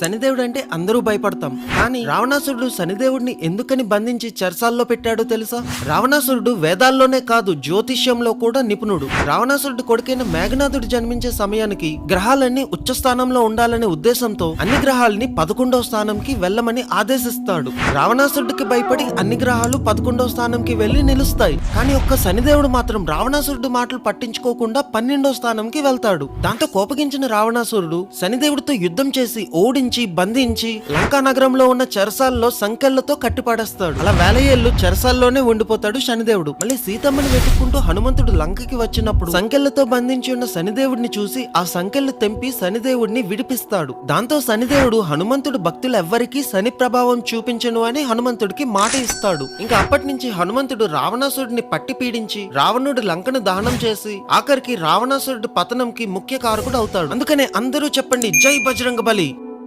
శనిదేవుడు అంటే అందరూ భయపడతాం. కానీ రావణాసురుడు శనిదేవుడిని ఎందుకని బంధించి చర్చల్లో పెట్టాడో తెలుసా? రావణాసురుడు వేదాల్లోనే కాదు జ్యోతిష్యంలో కూడా నిపుణుడు. రావణాసురుడు కొడుకైన మేఘనాథుడు జన్మించే సమయానికి గ్రహాలన్నీ ఉచ్చ స్థానంలో ఉండాలనే ఉద్దేశంతో అన్ని గ్రహాలని పదకొండవ స్థానంకి వెళ్ళమని ఆదేశిస్తాడు. రావణాసురుడికి భయపడి అన్ని గ్రహాలు పదకొండవ స్థానంకి వెళ్ళి నిలుస్తాయి. కానీ ఒక్క శనిదేవుడు మాత్రం రావణాసురుడు మాటలు పట్టించుకోకుండా పన్నెండో స్థానంకి వెళ్తాడు. దాంతో కోపగించిన రావణాసురుడు శనిదేవుడితో యుద్ధం చేసి ఓడించి బంధించి లంకా నగరంలో ఉన్న చెరసాల్లో సంకెళ్ళతో కట్టిపడేస్తాడు. అలా వేలయేళ్ళు చెరసాల్లోనే ఉండిపోతాడు శనిదేవుడు. మళ్ళీ సీతమ్మని వెతుక్కుంటూ హనుమంతుడు లంకకి వచ్చినప్పుడు సంకెళ్ళతో బంధించి ఉన్న శనిదేవుడిని చూసి ఆ సంకెళ్ళు తెంపి శనిదేవుడిని విడిపిస్తాడు. దాంతో శనిదేవుడు హనుమంతుడు భక్తులు ఎవ్వరికీ శని ప్రభావం చూపించను అని హనుమంతుడికి మాట ఇస్తాడు. ఇంకా అప్పటి నుంచి హనుమంతుడు రావణాసుడిని పట్టి పీడించి రావణుడు లంకను దహనం చేసి ఆఖరికి రావణాసురుడి పతనంకి ముఖ్య కారకుడు అవుతాడు. అందుకనే అందరూ చెప్పండి జై బజరంగ బలి!